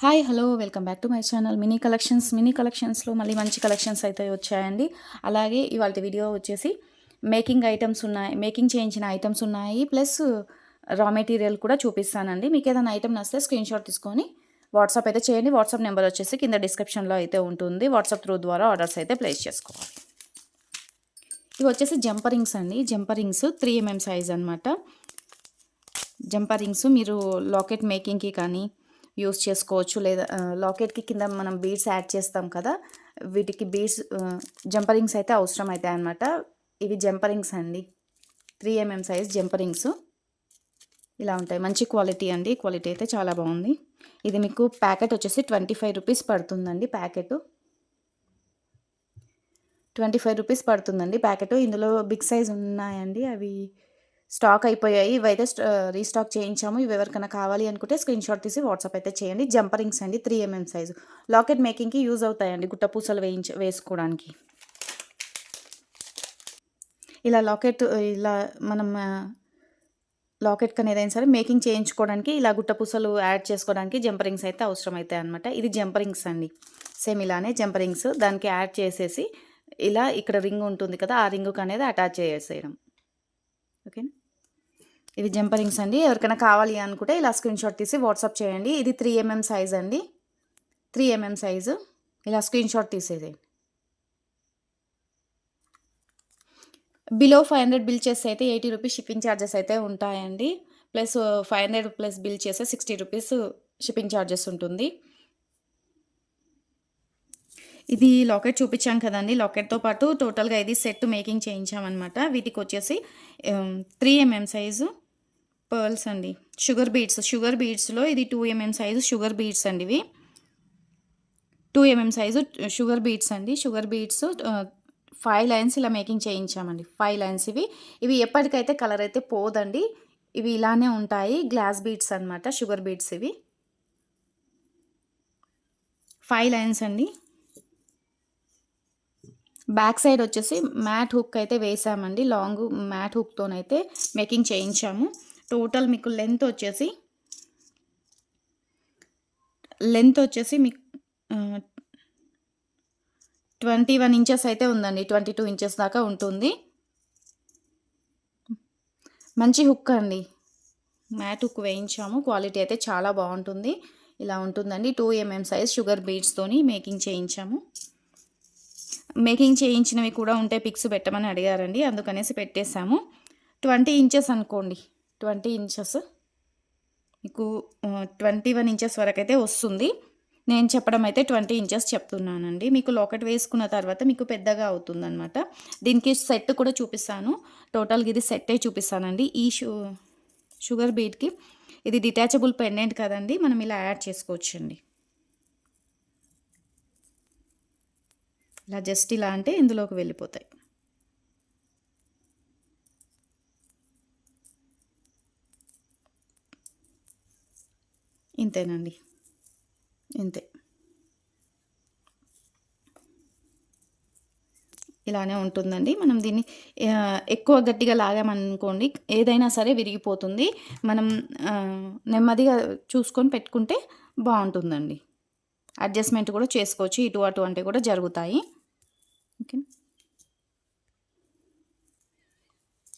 Hi hello welcome back to my channel. Mini collections mini కలెక్షన్స్లో మళ్ళీ మంచి collections అయితే వచ్చాయండి. అలాగే ఇవాళ వీడియో వచ్చేసి మేకింగ్ ఐటమ్స్ ఉన్నాయి మేకింగ్ చేయించిన ఐటమ్స్ ఉన్నాయి ప్లస్ రా మెటీరియల్ కూడా చూపిస్తానండి. మీకు ఏదైనా ఐటమ్ నచ్చితే స్క్రీన్ షాట్ తీసుకొని వాట్సాప్ అయితే చేయండి. వాట్సాప్ నెంబర్ వచ్చేసి కింద డిస్క్రిప్షన్లో అయితే ఉంటుంది. వాట్సాప్ త్రూ ద్వారా ఆర్డర్స్ అయితే ప్లేస్ చేసుకోవాలి. ఇవి వచ్చేసి జంపరింగ్స్ అండి. జంపరింగ్స్ త్రీ ఎంఎం సైజ్ అనమాట జంపరింగ్స్ మీరు లాకెట్ మేకింగ్కి కానీ యూస్ చేసుకోవచ్చు. లేదా లాకెట్కి కింద మనం బీడ్స్ యాడ్ చేస్తాం కదా వీటికి బీడ్స్ జంపరింగ్స్ అయితే అవసరం అవుతాయి అనమాట ఇవి జంపరింగ్స్ అండి. Three mm size jump rings. ఇలా ఉంటాయి. మంచి క్వాలిటీ అండి. క్వాలిటీ అయితే చాలా బాగుంది. ఇది మీకు ప్యాకెట్ వచ్చేసి ట్వంటీ ఫైవ్ రూపీస్ పడుతుందండి ప్యాకెట్. ట్వంటీ ఫైవ్ రూపీస్ పడుతుందండి ప్యాకెట్. ఇందులో బిగ్ సైజ్ ఉన్నాయండి. అవి స్టాక్ అయిపోయాయి. ఇవైతే రీస్టాక్ చేయించాము. ఇవి ఎవరికైనా కావాలి అనుకుంటే స్క్రీన్ షాట్ తీసి వాట్సాప్ అయితే చేయండి. జంపరింగ్స్ అండి త్రీ ఎంఎం సైజు. లాకెట్ మేకింగ్కి యూజ్ అవుతాయండి గుట్టపూసలు వేయించ వేసుకోవడానికి. ఇలా లాకెట్ ఇలా మనం లాకెట్ కానీ ఏదైనా సరే మేకింగ్ చేయించుకోవడానికి ఇలా గుట్టపూసలు యాడ్ చేసుకోవడానికి జంపరింగ్స్ అయితే అవసరం అవుతాయి అనమాట ఇది జంపరింగ్స్ అండి. సేమ్ ఇలానే జంపరింగ్స్ దానికి యాడ్ చేసేసి ఇలా ఇక్కడ రింగ్ ఉంటుంది కదా ఆ రింగుకి అనేది అటాచ్ చేసేయడం. ఓకేనా? ఇవి జంపరింగ్స్ అండి. ఎవరికైనా కావాలి అనుకుంటే ఇలా స్క్రీన్ షాట్ తీసి వాట్సాప్ చేయండి. ఇది త్రీ ఎంఎం సైజ్ అండి. Three mm size. ఇలా స్క్రీన్ షాట్ తీసేది. బిలో ఫైవ్ హండ్రెడ్ బిల్ చేస్తే అయితే ఎయిటీ రూపీస్ షిప్పింగ్ ఛార్జెస్ అయితే ఉంటాయండి. Plus five hundred plus bill చేస్తే సిక్స్టీ రూపీస్ షిప్పింగ్ ఛార్జెస్ ఉంటుంది. ఇది లాకెట్ చూపించాం కదండి. లాకెట్తో పాటు టోటల్గా ఇది సెట్ మేకింగ్ చేయించామన్నమాట. వీటికి వచ్చేసి త్రీ ఎంఎం సైజు. పర్ల్స్ అండి. షుగర్ బీడ్స్ షుగర్ బీడ్స్లో ఇది two mm size sugar beads అండి ఇవి. Two mm size sugar beads అండి. షుగర్ బీడ్స్ ఫైవ్ లైన్స్ ఇలా మేకింగ్ చేయించామండి. ఫైవ్ లైన్స్ ఇవి. ఇవి ఎప్పటికైతే కలర్ అయితే పోదండి ఇవి ఇలానే ఉంటాయి. గ్లాస్ బీడ్స్ అనమాట షుగర్ బీడ్స్ ఇవి. ఫైవ్ లైన్స్ అండి. బ్యాక్ సైడ్ వచ్చేసి మ్యాట్ హుక్ అయితే వేసామండి. లాంగ్ మ్యాట్ హుక్తోనైతే మేకింగ్ చేయించాము. టోటల్ మీకు లెంత్ వచ్చేసి లెంత్ వచ్చేసి మీకు ట్వంటీ వన్ ఇంచెస్ అయితే ఉందండి. ట్వంటీ టూ ఇంచెస్ దాకా ఉంటుంది. మంచి హుక్ అండి. Mat hook వేయించాము. క్వాలిటీ అయితే చాలా బాగుంటుంది. ఇలా ఉంటుందండి. టూ ఎంఎం సైజ్ షుగర్ బీడ్స్తోని మేకింగ్ చేయించాము. మేకింగ్ చేయించినవి కూడా ఉంటే పిక్స్ పెట్టమని అడిగారండి. అందుకనేసి పెట్టేశాము. ట్వంటీ ఇంచెస్ అనుకోండి. Twenty inches. మీకు ట్వంటీ వన్ ఇంచెస్ వరకు అయితే వస్తుంది. నేను చెప్పడం అయితే ట్వంటీ ఇంచెస్ చెప్తున్నానండి. మీకు లాకెట్ వేసుకున్న తర్వాత మీకు పెద్దగా అవుతుందన్నమాట. దీనికి సెట్ కూడా చూపిస్తాను. టోటల్గా ఇది సెట్టే చూపిస్తానండి. ఈ షూ షుగర్ బీట్కి ఇది డిటాచబుల్ పెండెంట్ కదండి. మనం ఇలా యాడ్ చేసుకోవచ్చండి. ఇలా జస్ట్ ఇలా అంటే ఇందులోకి వెళ్ళిపోతాయి. ఇంతేనండి. ఇంతే. ఇలానే ఉంటుందండి. మనం దీన్ని ఎక్కువ గట్టిగా లాగామనుకోండి ఏదైనా సరే విరిగిపోతుంది. మనం నెమ్మదిగా చూసుకొని పెట్టుకుంటే బాగుంటుందండి. అడ్జస్ట్మెంట్ కూడా చేసుకోవచ్చు. ఇటు అటు అంటే కూడా జరుగుతాయి. ఓకే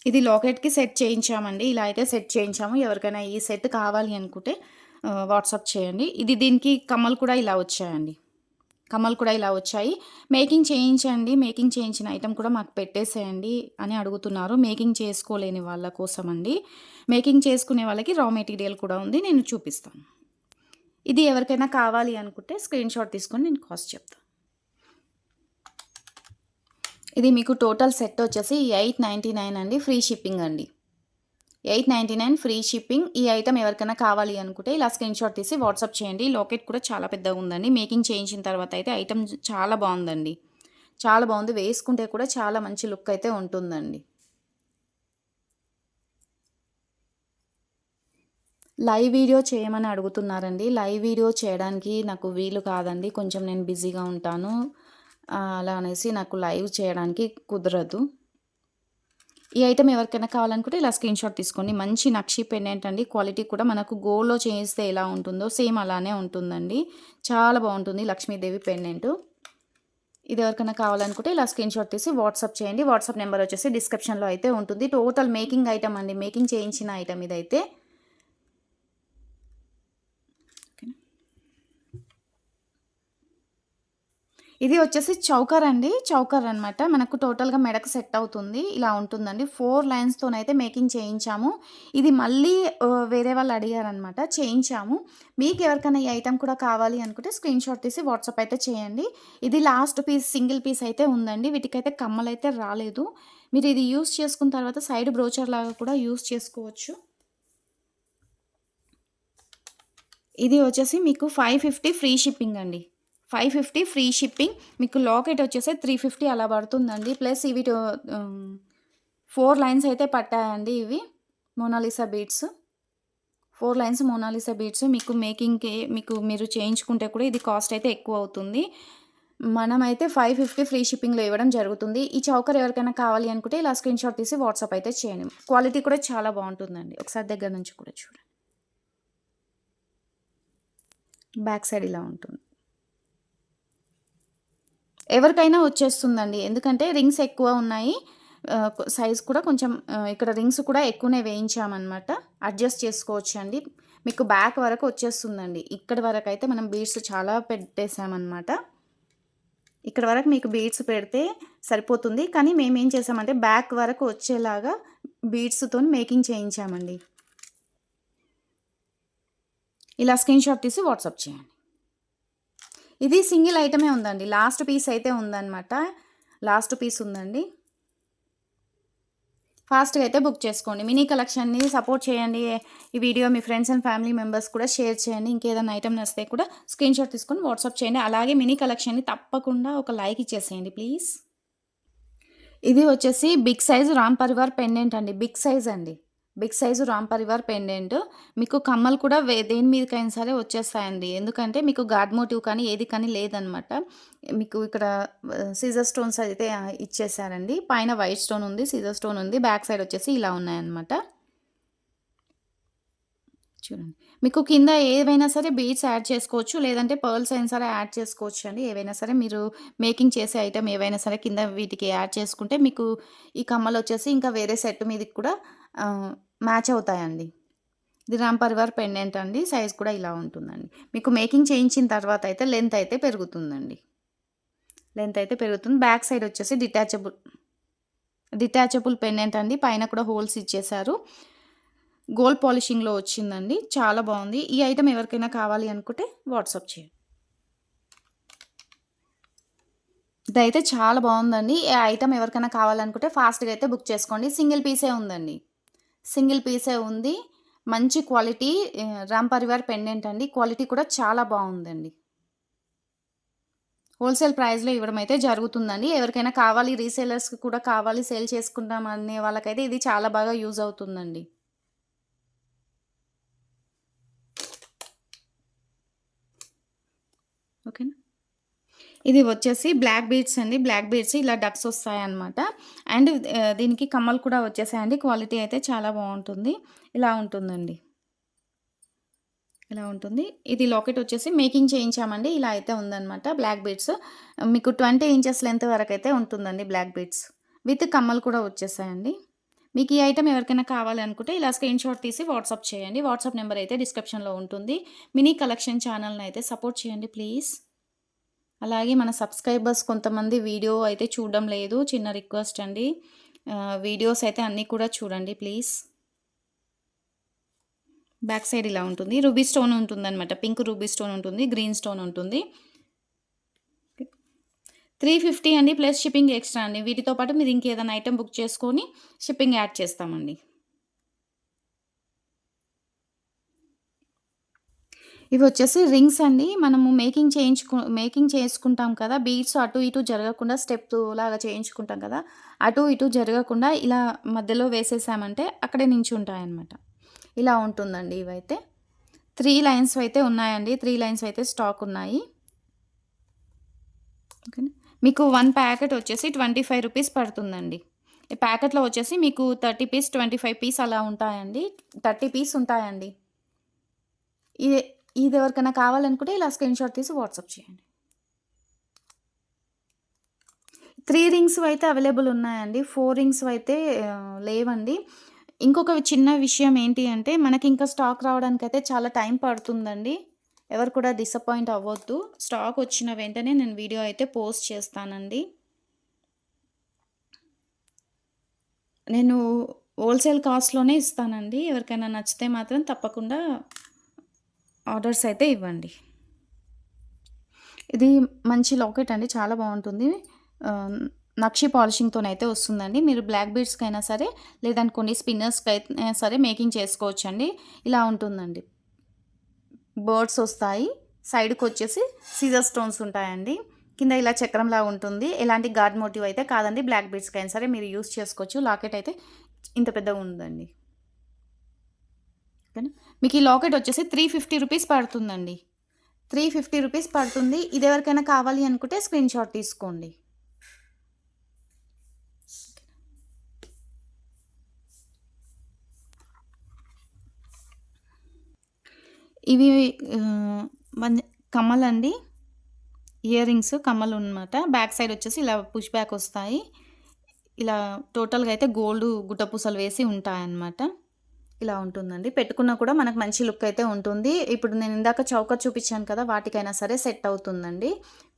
ఇది లాకెట్కి సెట్ చేయించామండి. ఇలా అయితే సెట్ చేయించాము. ఎవరికైనా ఈ సెట్ కావాలి అనుకుంటే వాట్సాప్ చేయండి. ఇది దీనికి కమ్మలు కూడా ఇలా వచ్చాయండి. కమ్మలు కూడా ఇలా వచ్చాయి. మేకింగ్ చేయించండి. మేకింగ్ చేయించిన ఐటెం కూడా మాకు పెట్టేసేయండి అని అడుగుతున్నారు. మేకింగ్ చేసుకోలేని వాళ్ళ కోసం అండి మేకింగ్ చేసుకునే వాళ్ళకి రా మెటీరియల్ కూడా ఉంది. నేను చూపిస్తాను. ఇది ఎవరికైనా కావాలి అనుకుంటే స్క్రీన్ షాట్ తీసుకొని నేను కాస్ట్ చెప్తాను ఇది మీకు టోటల్ సెట్ వచ్చేసి ఎయిట్ నైంటీ నైన్ అండి. ఫ్రీ షిప్పింగ్ అండి. Eight ninety nine free shipping. ఈ ఐటమ్ ఎవరికైనా కావాలి అనుకుంటే ఇలా స్క్రీన్ షాట్ తీసి వాట్సాప్ చేయండి. లాకెట్ కూడా చాలా పెద్దగా ఉందండి. మేకింగ్ చేయించిన తర్వాత అయితే ఐటమ్ చాలా బాగుందండి. చాలా బాగుంది. వేసుకుంటే కూడా చాలా మంచి లుక్ అయితే ఉంటుందండి. లైవ్ వీడియో చేయమని అడుగుతున్నారండి. లైవ్ వీడియో చేయడానికి నాకు వీలు కాదండి. కొంచెం నేను బిజీగా ఉంటాను. అలా అనేసి నాకు లైవ్ చేయడానికి కుదరదు. ఈ ఐటెం ఎవరికైనా కావాలనుకుంటే ఇలా స్క్రీన్ షాట్ తీసుకోండి. మంచి నక్షి పెండెంట్ అండి క్వాలిటీ కూడా మనకు గోల్డ్లో చేయిస్తే ఎలా ఉంటుందో సేమ్ అలానే ఉంటుందండి. చాలా బాగుంటుంది లక్ష్మీదేవి పెండెంట్ ఇది ఎవరికైనా కావాలనుకుంటే ఇలా స్క్రీన్ షాట్ తీసి వాట్సాప్ చేయండి. వాట్సాప్ నెంబర్ వచ్చేసి డిస్క్రిప్షన్లో అయితే ఉంటుంది. టోటల్ మేకింగ్ ఐటమ్ అండి. మేకింగ్ చేయించిన ఐటమ్ ఇదైతే. ఇది వచ్చేసి చౌకర్ అండి. చౌకర్ అనమాట మనకు టోటల్గా మెడకు సెట్ అవుతుంది. ఇలా ఉంటుందండి. ఫోర్ లైన్స్తోనైతే మేకింగ్ చేయించాము. ఇది మళ్ళీ వేరే వాళ్ళు అడిగారనమాట చేయించాము. మీకు ఎవరికైనా ఈ ఐటెం కూడా కావాలి అనుకుంటే స్క్రీన్ షాట్ తీసి వాట్సాప్ అయితే చేయండి. ఇది లాస్ట్ పీస్ సింగిల్ పీస్ అయితే ఉందండి. వీటికైతే కమ్మలు అయితే రాలేదు. మీరు ఇది యూస్ చేసుకున్న తర్వాత సైడ్ బ్రోచర్ లాగా కూడా యూస్ చేసుకోవచ్చు. ఇది వచ్చేసి మీకు ఫైవ్ ఫిఫ్టీ ఫ్రీ షిప్పింగ్ అండి. Five fifty free shipping. మీకు లాకెట్ వచ్చేసి త్రీ ఫిఫ్టీ అలా పడుతుందండి. ప్లస్ ఇవి ఫోర్ లైన్స్ అయితే పట్టాయండి ఇవి. Mona Lisa beads four lines Mona Lisa beads మీకు మేకింగ్కి మీకు మీరు చేయించుకుంటే కూడా ఇది కాస్ట్ అయితే ఎక్కువ అవుతుంది. మనమైతే ఫైవ్ ఫిఫ్టీ ఫ్రీ షిప్పింగ్లో ఇవ్వడం జరుగుతుంది. ఈ చౌకర్ ఎవరికైనా కావాలి అనుకుంటే ఇలా స్క్రీన్ షాట్ తీసి వాట్సాప్ అయితే చేయండి. క్వాలిటీ కూడా చాలా బాగుంటుందండి. ఒకసారి దగ్గర నుంచి కూడా చూడండి. బ్యాక్ సైడ్ ఇలా ఉంటుంది. ఎవరికైనా వచ్చేస్తుందండి. ఎందుకంటే రింగ్స్ ఎక్కువ ఉన్నాయి. సైజ్ కూడా కొంచెం ఇక్కడ రింగ్స్ కూడా ఎక్కువనే వేయించామన్నమాట. అడ్జస్ట్ చేసుకోవచ్చు అండి మీకు బ్యాక్ వరకు వచ్చేస్తుందండి. ఇక్కడ వరకు అయితే మనం బీడ్స్ చాలా పెట్టేసామన్నమాట ఇక్కడ వరకు మీకు బీడ్స్ పెడితే సరిపోతుంది. కానీ మేము ఏం చేసామంటే బ్యాక్ వరకు వచ్చేలాగా బీడ్స్తో మేకింగ్ చేయించామండి. ఇలా స్క్రీన్ షాట్ తీసి వాట్సాప్ చేయండి. ఇది సింగిల్ ఐటమే ఉందండి. లాస్ట్ పీస్ అయితే ఉందన్నమాట. లాస్ట్ పీస్ ఉందండి. ఫాస్ట్గా అయితే బుక్ చేసుకోండి. మినీ కలెక్షన్ని సపోర్ట్ చేయండి. ఈ వీడియో మీ ఫ్రెండ్స్ అండ్ ఫ్యామిలీ మెంబర్స్ కూడా షేర్ చేయండి. ఇంకేదైనా ఐటమ్ నచ్చితే కూడా స్క్రీన్ షాట్ తీసుకొని వాట్సాప్ చేయండి. అలాగే మినీ కలెక్షన్ని తప్పకుండా ఒక లైక్ ఇచ్చేసేయండి ప్లీజ్. ఇది వచ్చేసి big size Ram Parivar pendant అండి బిగ్ సైజ్ అండి. Big size Ram Parivar pendant. మీకు కమ్మలు కూడా వే దేని మీదకైనా సరే వచ్చేస్తాయండి. ఎందుకంటే మీకు గాడ్ మోటివ్ కానీ ఏది కానీ లేదనమాట. మీకు ఇక్కడ సీజర్ స్టోన్స్ అయితే ఇచ్చేసారండి పైన వైట్ స్టోన్ ఉంది సీజర్ స్టోన్ ఉంది బ్యాక్ సైడ్ వచ్చేసి ఇలా ఉన్నాయన్నమాట. చూడండి. మీకు కింద ఏవైనా సరే బీడ్స్ యాడ్ చేసుకోవచ్చు లేదంటే పర్ల్స్ అయినా సరే యాడ్ చేసుకోవచ్చు అండి. ఏవైనా సరే మీరు మేకింగ్ చేసే ఐటమ్ ఏవైనా సరే కింద వీటికి యాడ్ చేసుకుంటే మీకు ఈ కమ్మలు వచ్చేసి ఇంకా వేరే సెట్ మీదకి కూడా మ్యాచ్ అవుతాయండి. ఇది రామ్ పరివార్ పెండెంట్ అండి. సైజ్ కూడా ఇలా ఉంటుందండి. మీకు మేకింగ్ చేయించిన తర్వాత అయితే లెంత్ అయితే పెరుగుతుందండి. లెంత్ అయితే పెరుగుతుంది. బ్యాక్ సైడ్ వచ్చేసి డిటాచబుల్ డిటాచబుల్ పెండెంట్ అండి. పైన కూడా హోల్స్ ఇచ్చేసారు గోల్డ్ పాలిషింగ్లో వచ్చిందండి. చాలా బాగుంది. ఈ ఐటమ్ ఎవరికైనా కావాలి అనుకుంటే వాట్సాప్ చేయండి. ఇదైతే చాలా బాగుందండి. ఈ ఐటమ్ ఎవరికైనా కావాలనుకుంటే ఫాస్ట్గా అయితే బుక్ చేసుకోండి. సింగిల్ పీసే ఉందండి. సింగిల్ పీసే ఉంది. మంచి క్వాలిటీ ఆ, రామ్ పరివార్ పెండెంట్ అండి. క్వాలిటీ కూడా చాలా బాగుందండి. హోల్సేల్ ప్రైస్లో ఇవ్వడం అయితే జరుగుతుందండి. ఎవరికైనా కావాలి రీసేలర్స్కి కూడా కావాలి సేల్ చేసుకుంటాం అనే వాళ్ళకైతే ఇది చాలా బాగా యూజ్ అవుతుందండి. ఓకేనా? ఇది వచ్చేసి బ్లాక్ బీడ్స్ అండి. బ్లాక్ బీడ్స్ ఇలా డక్స్ వస్తాయన్నమాట. అండ్ దీనికి కమ్మలు కూడా వచ్చేసాయండి. క్వాలిటీ అయితే చాలా బాగుంటుంది. ఇలా ఉంటుందండి. ఇలా ఉంటుంది. ఇది లాకెట్ వచ్చేసి మేకింగ్ చేయించామండి. ఇలా అయితే ఉందన్నమాట బ్లాక్ బీడ్స్. మీకు ట్వంటీ ఇంచెస్ లెంత్ వరకు అయితే ఉంటుందండి బ్లాక్ బీడ్స్. విత్ కమ్మలు కూడా వచ్చేసాయండి. మీకు ఈ ఐటమ్ ఎవరికైనా కావాలనుకుంటే ఇలా స్క్రీన్ షాట్ తీసి వాట్సాప్ చేయండి. వాట్సాప్ నెంబర్ అయితే డిస్క్రిప్షన్లో ఉంటుంది. మినీ కలెక్షన్ ఛానల్ని అయితే సపోర్ట్ చేయండి ప్లీజ్. అలాగే మన సబ్స్క్రైబర్స్ కొంతమంది వీడియో అయితే చూడడం లేదు చిన్న రిక్వెస్ట్ అండి. వీడియోస్ అయితే అన్నీ కూడా చూడండి ప్లీజ్. బ్యాక్ సైడ్ ఇలా ఉంటుంది. రూబీ స్టోన్ ఉంటుందన్నమాట. పింక్ రూబీ స్టోన్ ఉంటుంది గ్రీన్ స్టోన్ ఉంటుంది. త్రీ ఫిఫ్టీ అండి ప్లస్ షిప్పింగ్ ఎక్స్ట్రా అండి. వీటితో పాటు మీరు ఇంకేదైనా ఐటెం బుక్ చేసుకొని షిప్పింగ్ యాడ్ చేస్తామండి. ఇవి వచ్చేసి రింగ్స్ అండి. మనము మేకింగ్ చేయించుకు మేకింగ్ చేసుకుంటాం కదా. బీడ్స్ అటు ఇటు జరగకుండా స్టెప్ లాగా చేయించుకుంటాం కదా. అటు ఇటు జరగకుండా ఇలా మధ్యలో వేసేసామంటే అక్కడే నించి ఉంటాయన్నమాట ఇలా ఉంటుందండి ఇవైతే. త్రీ లైన్స్ అయితే ఉన్నాయండి. త్రీ లైన్స్ అయితే స్టాక్ ఉన్నాయి. ఓకేనా మీకు వన్ ప్యాకెట్ వచ్చేసి ట్వంటీ ఫైవ్ రూపీస్ పడుతుందండి. ఈ ప్యాకెట్లో వచ్చేసి మీకు thirty piece twenty five piece అలా ఉంటాయండి. థర్టీ పీస్ ఉంటాయండి. ఇది ఇది ఎవరికైనా కావాలనుకుంటే ఇలా స్క్రీన్ షాట్ తీసి వాట్సాప్ చేయండి. త్రీ రింగ్స్ అయితే అవైలబుల్ ఉన్నాయండి. ఫోర్ రింగ్స్ అయితే లేవండి. ఇంకొక చిన్న విషయం ఏంటి అంటే మనకి ఇంకా స్టాక్ రావడానికి అయితే చాలా టైం పడుతుందండి. ఎవరు కూడా డిసప్పాయింట్ అవ్వద్దు. స్టాక్ వచ్చిన వెంటనే నేను వీడియో అయితే పోస్ట్ చేస్తానండి. నేను హోల్సేల్ కాస్ట్లోనే ఇస్తానండి. ఎవరికైనా నచ్చితే మాత్రం తప్పకుండా ఆర్డర్స్ అయితే ఇవ్వండి. ఇది మంచి లాకెట్ అండి చాలా బాగుంటుంది. నక్షి పాలిషింగ్తోనైతే వస్తుందండి. మీరు బ్లాక్ బీడ్స్కి అయినా సరే లేదనుకోండి స్పిన్నర్స్కి అయినా సరే మేకింగ్ చేసుకోవచ్చండి. ఇలా ఉంటుందండి. బర్డ్స్ వస్తాయి సైడ్కి వచ్చేసి సీజర్ స్టోన్స్ ఉంటాయండి. కింద ఇలా చక్రంలా ఉంటుంది. ఎలాంటి గార్డ్ మోటివ్ అయితే కాదండి. బ్లాక్ బీడ్స్కి అయినా సరే మీరు యూస్ చేసుకోవచ్చు. లాకెట్ అయితే ఇంత పెద్దగా ఉందండి ఓకేనా? మీకు ఈ లాకెట్ వచ్చేసి త్రీ ఫిఫ్టీ రూపీస్ పడుతుందండి. త్రీ ఫిఫ్టీ రూపీస్ పడుతుంది. ఇది ఎవరికైనా కావాలి అనుకుంటే స్క్రీన్ షాట్ తీసుకోండి. ఇవి మన కమ్మలండి ఇయర్ రింగ్స్ కమ్మలు అనమాట బ్యాక్ సైడ్ వచ్చేసి ఇలా పుష్ బ్యాక్ వస్తాయి. ఇలా టోటల్గా అయితే గోల్డ్ గుట్టపూసలు వేసి ఉంటాయన్నమాట. ఇలా ఉంటుందండి. పెట్టుకున్నా కూడా మనకు మంచి లుక్ అయితే ఉంటుంది. ఇప్పుడు నేను ఇందాక చౌక చూపించాను కదా వాటికైనా సరే సెట్ అవుతుందండి.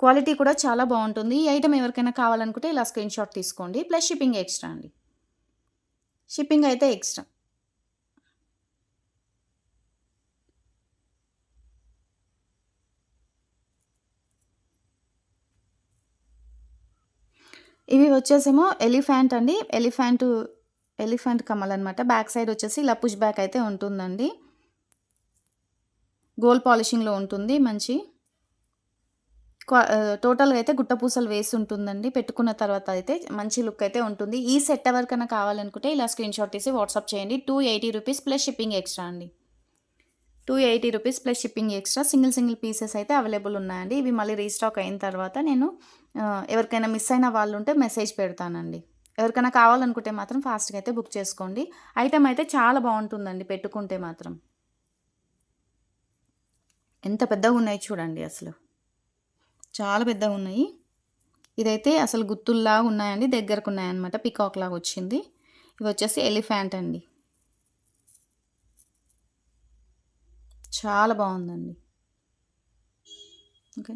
క్వాలిటీ కూడా చాలా బాగుంటుంది. ఈ ఐటమ్ ఎవరికైనా కావాలనుకుంటే ఇలా స్క్రీన్ షాట్ తీసుకోండి. ప్లస్ షిప్పింగ్ ఎక్స్ట్రా అండి. షిప్పింగ్ అయితే ఎక్స్ట్రా. ఇవి వచ్చేసేమో ఎలిఫెంట్ అండి. ఎలిఫెంట్ ఎలిఫెంట్ కమల్ అనమాట బ్యాక్ సైడ్ వచ్చేసి ఇలా పుష్ బ్యాక్ అయితే ఉంటుందండి. గోల్డ్ పాలిషింగ్లో ఉంటుంది మంచి. క్వా- టోటల్గా అయితే గుట్టపూసలు వేసి ఉంటుందండి పెట్టుకున్న తర్వాత అయితే మంచి లుక్ అయితే ఉంటుంది. ఈ సెట్ ఎవరికైనా కావాలనుకుంటే ఇలా స్క్రీన్ షాట్ తీసి వాట్సాప్ చేయండి. Two eighty rupees plus shipping extra అండి. Two eighty rupees plus shipping extra single single pieces అయితే అవైలబుల్ ఉన్నాయండి. ఇవి మళ్ళీ రీస్టాక్ అయిన తర్వాత నేను ఎవరికైనా మిస్ అయిన వాళ్ళు ఉంటే మెసేజ్ పెడతానండి. ఎవరికైనా కావాలనుకుంటే మాత్రం ఫాస్ట్గా అయితే బుక్ చేసుకోండి. ఐటమ్ అయితే చాలా బాగుంటుందండి పెట్టుకుంటే మాత్రం. ఎంత పెద్దగా ఉన్నాయి చూడండి అసలు. చాలా పెద్దగా ఉన్నాయి. ఇదైతే అసలు గుత్తుల్లాగా ఉన్నాయండి. దగ్గరకు ఉన్నాయన్నమాట. పికాక్ లాగా వచ్చింది. ఇవి వచ్చేసి ఎలిఫెంట్ అండి. చాలా బాగుందండి. ఓకే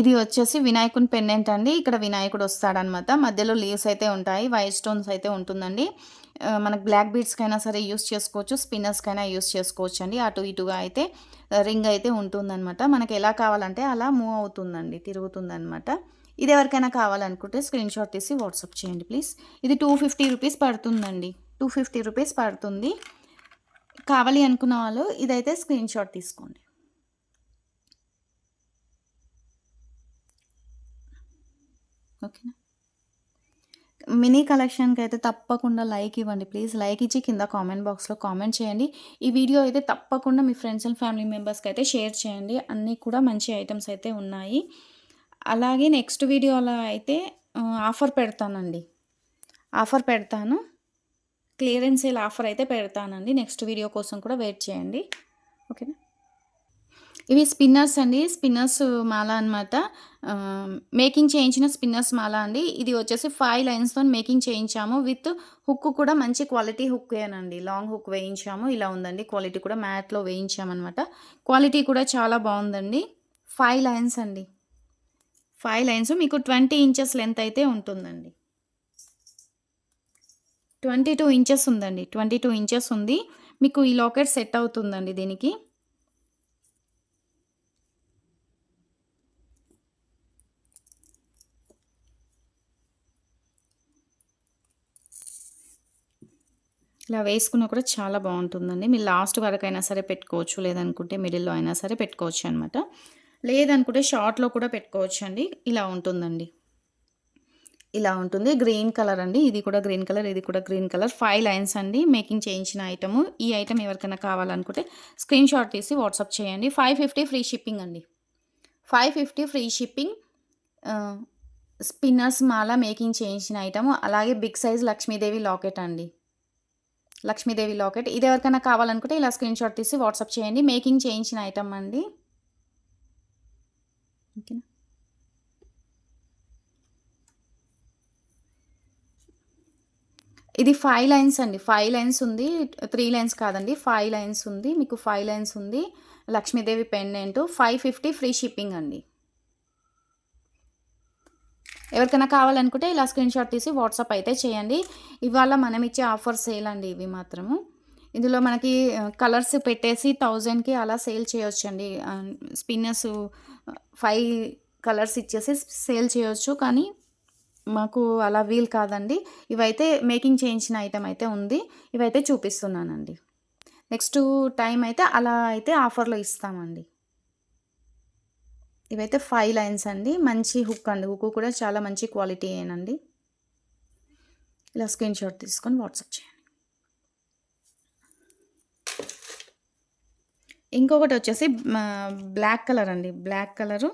ఇది వచ్చేసి వినాయకుని పెండెంట్ అండి ఇక్కడ వినాయకుడు వస్తాడనమాట. మధ్యలో లీవ్స్ అయితే ఉంటాయి వైట్ స్టోన్స్ అయితే ఉంటుందండి. మనకు బ్లాక్ బీడ్స్కి అయినా సరే యూస్ చేసుకోవచ్చు స్పిన్నర్స్కైనా యూస్ చేసుకోవచ్చు అండి అటు ఇటుగా అయితే రింగ్ అయితే ఉంటుందన్నమాట మనకు ఎలా కావాలంటే అలా మూవ్ అవుతుందండి తిరుగుతుందన్నమాట ఇది ఎవరికైనా కావాలనుకుంటే స్క్రీన్ షాట్ తీసి వాట్సాప్ చేయండి ప్లీజ్. ఇది టూ ఫిఫ్టీ రూపీస్ పడుతుందండి. టూ ఫిఫ్టీ రూపీస్ పడుతుంది. కావాలి అనుకున్న వాళ్ళు ఇదైతే స్క్రీన్ షాట్ తీసుకోండి. ఓకేనా? మినీ కలెక్షన్కి అయితే తప్పకుండా లైక్ ఇవ్వండి. ప్లీజ్ లైక్ ఇచ్చి కింద కామెంట్ బాక్స్లో కామెంట్ చేయండి. ఈ వీడియో అయితే తప్పకుండా మీ ఫ్రెండ్స్ అండ్ ఫ్యామిలీ మెంబర్స్కి అయితే షేర్ చేయండి. అన్నీ కూడా మంచి ఐటమ్స్ అయితే ఉన్నాయి. అలాగే నెక్స్ట్ వీడియోలో అయితే ఆఫర్ పెడతానండి. ఆఫర్ పెడతాను. క్లియరెన్స్ సేల్ ఆఫర్ అయితే పెడతానండి. నెక్స్ట్ వీడియో కోసం కూడా వెయిట్ చేయండి. ఓకేనా? ఇవి స్పిన్నర్స్ అండి. స్పిన్నర్స్ మాల అనమాట మేకింగ్ చేయించిన స్పిన్నర్స్ మాల అండి. ఇది వచ్చేసి ఫైవ్ లైన్స్తో మేకింగ్ చేయించాము. విత్ హుక్ కూడా మంచి క్వాలిటీ హుక్ లాంగ్ హుక్ వేయించాము. ఇలా ఉందండి. క్వాలిటీ కూడా మ్యాట్లో వేయించామన్నమాట. క్వాలిటీ కూడా చాలా బాగుందండి. ఫైవ్ లైన్స్ అండి. Five lines. మీకు ట్వంటీ ఇంచెస్ లెంత్ అయితే ఉంటుందండి. ట్వంటీ టూ ఇంచెస్ ఉందండి. ట్వంటీ టూ ఇంచెస్ ఉంది. మీకు ఈ లాకెట్ సెట్ అవుతుందండి దీనికి. ఇలా వేసుకున్నా కూడా చాలా బాగుంటుందండి. మీరు లాస్ట్ వరకు అయినా సరే పెట్టుకోవచ్చు. లేదనుకుంటే మిడిల్లో అయినా సరే పెట్టుకోవచ్చు అనమాట లేదనుకుంటే షార్ట్లో కూడా పెట్టుకోవచ్చు అండి ఇలా ఉంటుందండి. ఇలా ఉంటుంది. గ్రీన్ కలర్ అండి. ఇది కూడా గ్రీన్ కలర్ ఇది కూడా గ్రీన్ కలర్. ఫైవ్ లైన్స్ అండి. మేకింగ్ చేయించిన ఐటమ్. ఈ ఐటమ్ ఎవరికైనా కావాలనుకుంటే స్క్రీన్ షాట్ తీసి వాట్సాప్ చేయండి. ఫైవ్ ఫిఫ్టీ ఫ్రీ షిప్పింగ్ అండి. Five fifty free shipping spinners మాల మేకింగ్ చేయించిన ఐటమ్. అలాగే బిగ్ సైజ్ లక్ష్మీదేవి లాకెట్ అండి. లక్ష్మీదేవి లాకెట్. ఇది ఎవరికైనా కావాలనుకుంటే ఇలా స్క్రీన్ షాట్ తీసి వాట్సాప్ చేయండి. మేకింగ్ చేయించిన ఐటమ్ అండి. ఓకేనా? ఇది ఫైవ్ లైన్స్ అండి. ఫైవ్ లైన్స్ ఉంది. త్రీ లైన్స్ కాదండి. ఫైవ్ లైన్స్ ఉంది. మీకు ఫైవ్ లైన్స్ ఉంది. Lakshmidevi pendant five fifty free shipping అండి. ఎవరికైనా కావాలనుకుంటే ఇలా స్క్రీన్ షాట్ తీసి వాట్సాప్ అయితే చేయండి. ఇవాళ మనం ఇచ్చే ఆఫర్ సేల్ అండి ఇవి మాత్రము. ఇందులో మనకి కలర్స్ పెట్టేసి థౌజండ్కి అలా సేల్ చేయొచ్చండి. స్పిన్నర్స్ ఫైవ్ కలర్స్ ఇచ్చేసి సేల్ చేయొచ్చు. కానీ మాకు అలా వీల్ కాదండి. ఇవైతే మేకింగ్ చేయించిన ఐటెం అయితే ఉంది. ఇవైతే చూపిస్తున్నానండి. నెక్స్ట్ టైం అయితే అలా అయితే ఆఫర్లో ఇస్తామండి. ఇవైతే ఫైవ్ లైన్స్ అండి. మంచి హుక్ అండి. హుక్ కూడా చాలా మంచి క్వాలిటీ ఏనండి. ఇలా స్క్రీన్ షాట్ తీసుకొని వాట్సాప్ చేయండి. ఇంకొకటి వచ్చేసి బ్లాక్ కలర్ అండి. బ్లాక్ కలరు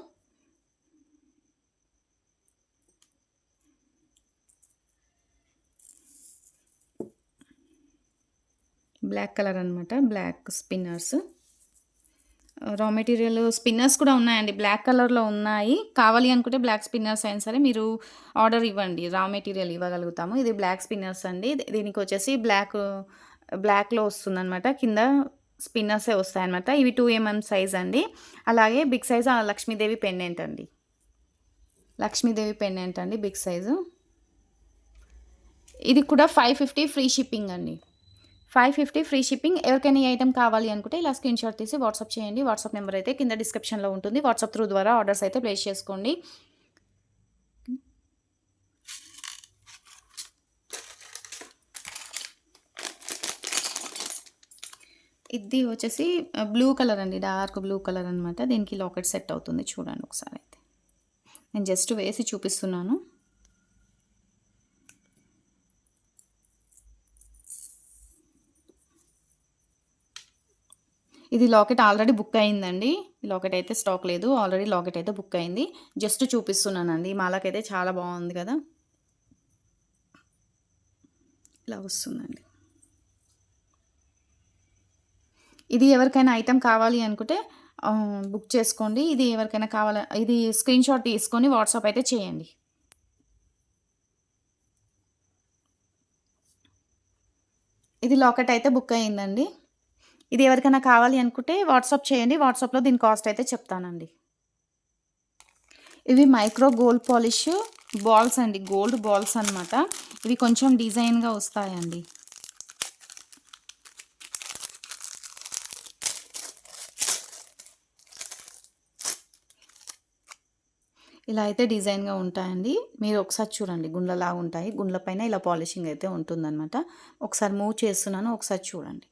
బ్లాక్ కలర్ అనమాట black spinners raw material spinners కూడా ఉన్నాయండి. బ్లాక్ కలర్లో ఉన్నాయి. కావాలి అనుకుంటే బ్లాక్ స్పిన్నర్స్ అయినా సరే మీరు ఆర్డర్ ఇవ్వండి. Raw material ఇవ్వగలుగుతాము. ఇది బ్లాక్ స్పిన్నర్స్ అండి. దీనికి వచ్చేసి బ్లాక్ బ్లాక్లో వస్తుందన్నమాట. కింద స్పిన్నర్సే వస్తాయన్నమాట. ఇవి టూ ఎంఎం సైజ్ అండి. అలాగే బిగ్ సైజ్ లక్ష్మీదేవి పెండెంట్ అండి. లక్ష్మీదేవి పెండెంట్ అండి బిగ్ సైజు ఇది కూడా ఫైవ్ ఫిఫ్టీ ఫ్రీ షిప్పింగ్ అండి. Five fifty free shipping. ఎవరికైనా ఈ ఐటమ్ కావాలి అనుకుంటే ఇలా స్క్రీన్ షాట్ తీసి వాట్సాప్ చేయండి. వాట్సాప్ నెంబర్ అయితే కింద డిస్క్రిప్షన్లో ఉంటుంది. వాట్సాప్ త్రూ ద్వారా ఆర్డర్స్ అయితే ప్లేస్ చేసుకోండి. ఇది వచ్చేసి బ్లూ కలర్ అండి. డార్క్ బ్లూ కలర్ అనమాట దీనికి లాకెట్ సెట్ అవుతుంది. చూడండి ఒకసారి అయితే. నేను జస్ట్ వేసి చూపిస్తున్నాను. ఇది లాకెట్ ఆల్రెడీ బుక్ అయిందండి. లాకెట్ అయితే స్టాక్ లేదు. ఆల్రెడీ లాకెట్ అయితే బుక్ అయింది. జస్ట్ చూపిస్తున్నానండి. ఈ మాలకైతే చాలా బాగుంది కదా. ఇలా వస్తుందండి. ఇది ఎవరికైనా ఐటెం కావాలి అనుకుంటే బుక్ చేసుకోండి. ఇది ఎవరికైనా కావాల ఇది స్క్రీన్ షాట్ తీసుకొని వాట్సాప్ అయితే చేయండి. ఇది లాకెట్ అయితే బుక్ అయ్యిందండి ఇది ఎవరికైనా కావాలి అనుకుంటే వాట్సాప్ చేయండి. వాట్సాప్లో దీని కాస్ట్ అయితే చెప్తానండి. ఇవి మైక్రో గోల్డ్ పాలిష్ బాల్స్ అండి. గోల్డ్ బాల్స్ అనమాట ఇవి కొంచెం డిజైన్గా వస్తాయండి. ఇలా అయితే డిజైన్గా ఉంటాయండి. మీరు ఒకసారి చూడండి. గుండ్లలాగా ఉంటాయి. గుండ్ల పైన ఇలా పాలిషింగ్ అయితే ఉంటుందన్నమాట. ఒకసారి మూవ్ చేస్తున్నాను. ఒకసారి చూడండి.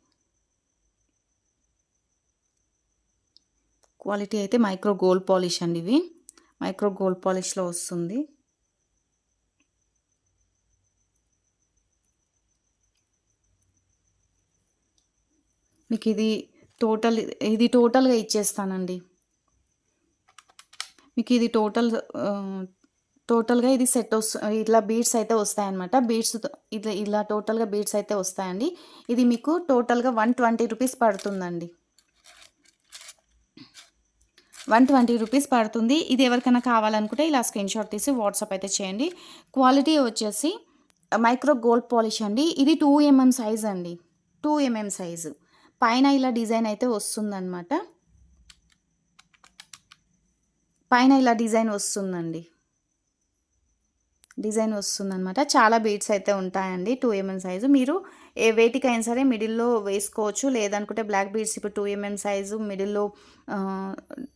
క్వాలిటీ అయితే మైక్రో గోల్డ్ పాలిష్ అండి ఇవి. మైక్రో గోల్డ్ పాలిష్లో వస్తుంది. మీకు ఇది టోటల్ ఇది టోటల్గా ఇచ్చేస్తానండి. మీకు ఇది టోటల్ టోటల్గా ఇది సెట్ వస్తు ఇట్లా బీడ్స్ అయితే వస్తాయన్నమాట. బీడ్స్ ఇట్లా ఇలా టోటల్గా బీడ్స్ అయితే వస్తాయండి. ఇది మీకు టోటల్గా వన్ ట్వంటీ రూపీస్ పడుతుందండి. వన్ ట్వంటీ రూపీస్ పడుతుంది. ఇది ఎవరికైనా కావాలనుకుంటే ఇలా స్క్రీన్ షాట్ తీసి వాట్సాప్ అయితే చేయండి. క్వాలిటీ వచ్చేసి మైక్రో గోల్డ్ పాలిష్ అండి. ఇది టూ ఎంఎం సైజ్ అండి. Two mm size. పైన ఇలా డిజైన్ అయితే వస్తుందన్నమాట. పైన ఇలా డిజైన్ వస్తుందండి. డిజైన్ వస్తుందన్నమాట. చాలా బీడ్స్ అయితే ఉంటాయండి టూ ఎంఎం సైజు. మీరు ఏ వేటికైనా సరే మిడిల్లో వేసుకోవచ్చు. లేదనుకుంటే బ్లాక్ బీడ్స్ ఇప్పుడు టూ ఎంఎం సైజు మిడిల్లో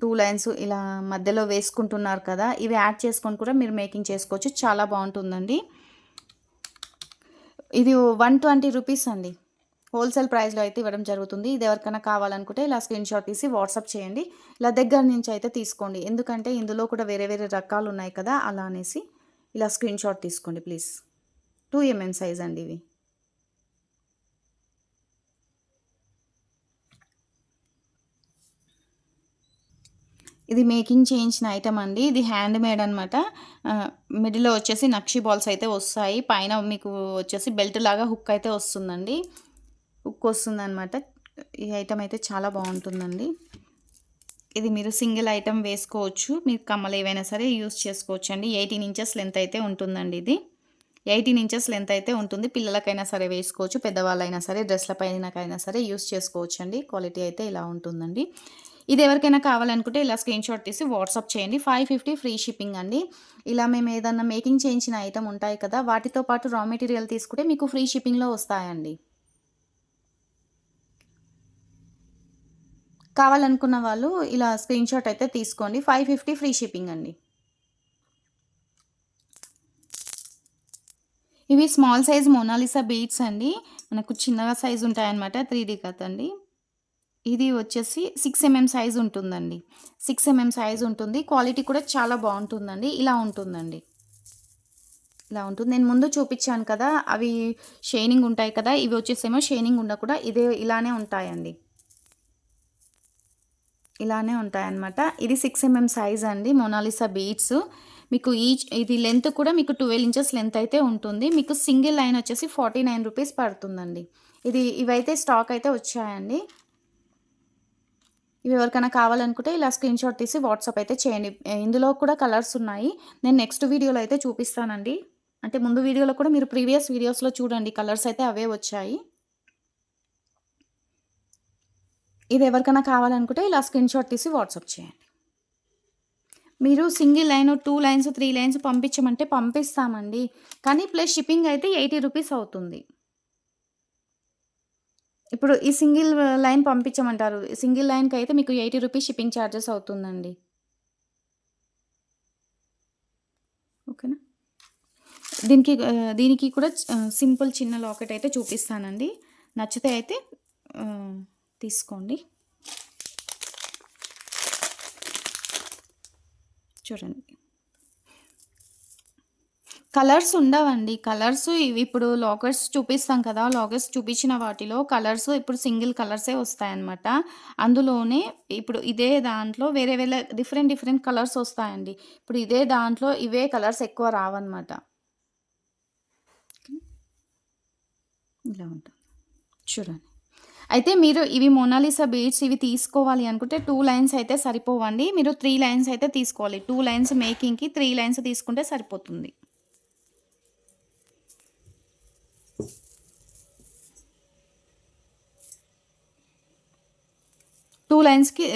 టూ లైన్స్ ఇలా మధ్యలో వేసుకుంటున్నారు కదా ఇవి యాడ్ చేసుకొని కూడా మీరు మేకింగ్ చేసుకోవచ్చు. చాలా బాగుంటుందండి. ఇది వన్ ట్వంటీ రూపీస్ అండి. హోల్సేల్ ప్రైస్లో అయితే ఇవ్వడం జరుగుతుంది. ఇది ఎవరికైనా కావాలనుకుంటే ఇలా స్క్రీన్ షాట్ తీసి వాట్సాప్ చేయండి. ఇలా దగ్గర నుంచి అయితే తీసుకోండి. ఎందుకంటే ఇందులో కూడా వేరే వేరే రకాలు ఉన్నాయి కదా అలా అనేసి ఇలా స్క్రీన్ షాట్ తీసుకోండి ప్లీజ్. టూ ఎంఎం సైజ్ అండి ఇవి. ఇది మేకింగ్ చేయించిన ఐటమ్ అండి. ఇది హ్యాండ్ మేడ్ అనమాట మిడిల్లో వచ్చేసి నక్షి బాల్స్ అయితే వస్తాయి. పైన మీకు వచ్చేసి బెల్ట్ లాగా హుక్ అయితే వస్తుందండి. హుక్ వస్తుందన్నమాట. ఈ ఐటమ్ అయితే చాలా బాగుంటుందండి. ఇది మీరు సింగిల్ ఐటమ్ వేసుకోవచ్చు. మీరు కమ్మలు ఏవైనా సరే యూస్ చేసుకోవచ్చు అండి ఎయిటీన్ ఇంచెస్ లెంత్ అయితే ఉంటుందండి ఇది. ఎయిటీన్ ఇంచెస్ లెంత్ అయితే ఉంటుంది. పిల్లలకైనా సరే వేసుకోవచ్చు. పెద్దవాళ్ళైనా సరే డ్రెస్ల పైనకైనా సరే యూస్ చేసుకోవచ్చు అండి క్వాలిటీ అయితే ఇలా ఉంటుందండి. ఇది ఎవరికైనా కావాలనుకుంటే ఇలా స్క్రీన్ షాట్ తీసి వాట్సాప్ చేయండి. ఫైవ్ ఫిఫ్టీ ఫ్రీ షిప్పింగ్ అండి. ఇలా మేము ఏదన్నా మేకింగ్ చేయించిన ఐటమ్ ఉంటాయి కదా వాటితో పాటు రా మెటీరియల్ తీసుకుంటే మీకు ఫ్రీ షిప్పింగ్లో వస్తాయండి. కావాలనుకున్న వాళ్ళు ఇలా స్క్రీన్ షాట్ అయితే తీసుకోండి. ఫైవ్ ఫిఫ్టీ ఫ్రీ షిప్పింగ్ అండి. ఇవి స్మాల్ సైజ్ మోనాలిసా బీట్స్ అండి. మనకు చిన్నగా సైజ్ ఉంటాయన్నమాట త్రీ డీ కదండి ఇది వచ్చేసి సిక్స్ ఎంఎం సైజ్ ఉంటుందండి. సిక్స్ ఎంఎం సైజ్ ఉంటుంది. క్వాలిటీ కూడా చాలా బాగుంటుందండి. ఇలా ఉంటుందండి. ఇలా ఉంటుంది. నేను ముందు చూపించాను కదా అవి షైనింగ్ ఉంటాయి కదా ఇవి వచ్చేసేమో షైనింగ్ ఉండకుండా ఇదే ఇలానే ఉంటాయండి. ఇలానే ఉంటాయన్నమాట. ఇది సిక్స్ ఎంఎం సైజ్ అండి మొనాలిసా బీట్స్ మీకు ఈచ్ ఇది లెంత్ కూడా మీకు ట్వెల్వ్ ఇంచెస్ లెంత్ అయితే ఉంటుంది. మీకు సింగిల్ లైన్ వచ్చేసి ఫార్టీ నైన్ రూపీస్ పడుతుందండి. ఇది ఇవైతే స్టాక్ అయితే వచ్చాయండి. ఇవి ఎవరికైనా కావాలనుకుంటే ఇలా స్క్రీన్ షాట్ తీసి వాట్సాప్ అయితే చేయండి. ఇందులో కూడా కలర్స్ ఉన్నాయి. నేను నెక్స్ట్ వీడియోలో అయితే చూపిస్తానండి. అంటే ముందు వీడియోలో కూడా మీరు ప్రీవియస్ వీడియోస్లో చూడండి. కలర్స్ అయితే అవే వచ్చాయి. ఇది ఎవరికైనా కావాలనుకుంటే ఇలా స్క్రీన్ షాట్ తీసి వాట్సాప్ చేయండి. మీరు single line two lines three lines పంపించమంటే పంపిస్తామండి. కానీ ప్లస్ షిప్పింగ్ అయితే ఎయిటీ రూపీస్ అవుతుంది. ఇప్పుడు ఈ సింగిల్ లైన్ పంపించమంటారు. సింగిల్ లైన్కి అయితే మీకు ఎయిటీ రూపీస్ షిప్పింగ్ ఛార్జెస్ అవుతుందండి. ఓకేనా? దీనికి దీనికి కూడా సింపుల్ చిన్న లాకెట్ అయితే చూపిస్తానండి. నచ్చితే అయితే తీసుకోండి. చూడండి. కలర్స్ ఉండవండి. కలర్స్ ఇవి ఇప్పుడు లాకర్స్ చూపిస్తాం కదా లాకర్స్ చూపించిన వాటిలో కలర్స్ ఇప్పుడు సింగిల్ కలర్సే వస్తాయన్నమాట. అందులోనే ఇప్పుడు ఇదే దాంట్లో వేరే వేరే డిఫరెంట్ డిఫరెంట్ కలర్స్ వస్తాయండి. ఇప్పుడు ఇదే దాంట్లో ఇవే కలర్స్ ఎక్కువ రావన్నమాట. ఇలా ఉంటుంది. చూడండి. అయితే మీరు ఇవి మోనాలిసా బీడ్స్ ఇవి తీసుకోవాలి అనుకుంటే టూ లైన్స్ అయితే సరిపోవండి. మీరు త్రీ లైన్స్ అయితే తీసుకోవాలి. టూ లైన్స్ మేకింగ్కి త్రీ లైన్స్ తీసుకుంటే సరిపోతుంది. టూ లైన్స్కి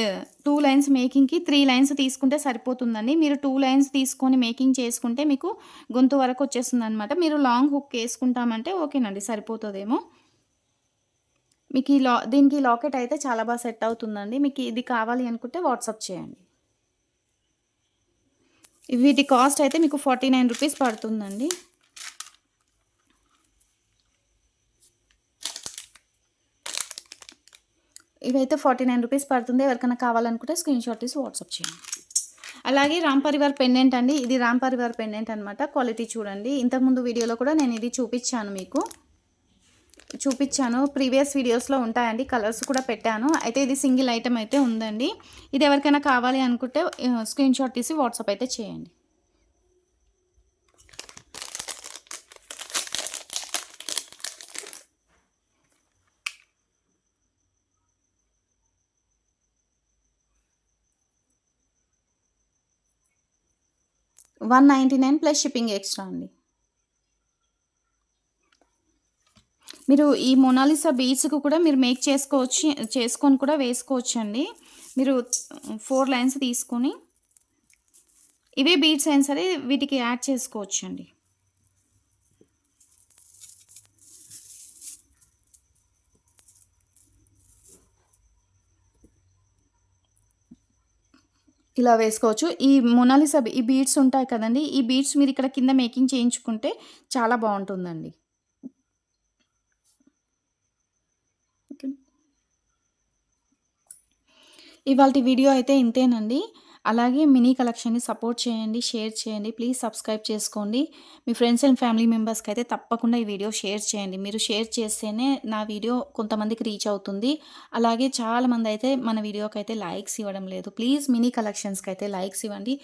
టూ లైన్స్ మేకింగ్కి త్రీ లైన్స్ తీసుకుంటే సరిపోతుందండి. మీరు టూ లైన్స్ తీసుకొని మేకింగ్ చేసుకుంటే మీకు గొంతు వరకు వచ్చేస్తుంది అనమాట మీరు లాంగ్ హుక్ వేసుకుంటామంటే ఓకేనండి సరిపోతుందేమో. మీకు ఈ లా దీనికి లాకెట్ అయితే చాలా బాగా సెట్ అవుతుందండి. మీకు ఇది కావాలి అనుకుంటే వాట్సాప్ చేయండి. వీటి కాస్ట్ అయితే మీకు ఫార్టీ నైన్ రూపీస్ పడుతుందండి. ఇవైతే ఫార్టీ నైన్ రూపీస్ పడుతుంది. ఎవరికైనా కావాలనుకుంటే స్క్రీన్ షాట్ తీసి వాట్సాప్ చేయండి. అలాగే రామ్ పరివార్ పెండెంట్ అండి. ఇది రామ్ పరివార్ పెండెంట్ అనమాట క్వాలిటీ చూడండి. ఇంతకుముందు వీడియోలో కూడా నేను ఇది చూపించాను మీకు. చూపించాను. ప్రీవియస్ వీడియోస్లో ఉంటాయండి. కలర్స్ కూడా పెట్టాను. అయితే ఇది సింగిల్ ఐటమ్ అయితే ఉందండి. ఇది ఎవరికైనా కావాలి అనుకుంటే స్క్రీన్ షాట్ తీసి వాట్సాప్ అయితే చేయండి. One ninety nine plus shipping extra అండి. మీరు ఈ మొనాలిసా బీచ్కు కూడా మీరు మేక్ చేసుకోవచ్చు చేసుకొని కూడా వేసుకోవచ్చు అండి మీరు ఫోర్ లైన్స్ తీసుకొని ఇవే బీడ్స్ అయినా సరే వీటికి యాడ్ చేసుకోవచ్చు అండి ఇలా వేసుకోవచ్చు. ఈ మొనాలిసా ఈ బీడ్స్ ఉంటాయి కదండి ఈ బీడ్స్ మీరు ఇక్కడ కింద మేకింగ్ చేయించుకుంటే చాలా బాగుంటుందండి. ఇవాళ వీడియో అయితే ఇంతేనండి. అలాగే మినీ కలెక్షన్ని సపోర్ట్ చేయండి షేర్ చేయండి. ప్లీజ్ సబ్స్క్రైబ్ చేసుకోండి. మీ ఫ్రెండ్స్ అండ్ ఫ్యామిలీ మెంబర్స్కి అయితే తప్పకుండా ఈ వీడియో షేర్ చేయండి. మీరు షేర్ చేస్తేనే నా వీడియో కొంతమందికి రీచ్ అవుతుంది. అలాగే చాలామంది అయితే మన వీడియోకి అయితే లైక్స్ ఇవ్వడం లేదు. ప్లీజ్ మినీ కలెక్షన్స్కి అయితే లైక్స్ ఇవ్వండి.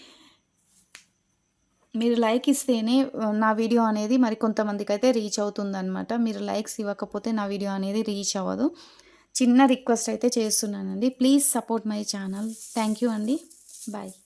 మీరు లైక్ ఇస్తేనే నా వీడియో అనేది మరి కొంతమందికి అయితే రీచ్ అవుతుందన్నమాట. మీరు లైక్స్ ఇవ్వకపోతే నా వీడియో అనేది రీచ్ అవ్వదు. చిన్న రిక్వెస్ట్ అయితే చేస్తున్నానండి. Please support my channel. Thank you అండి. Bye.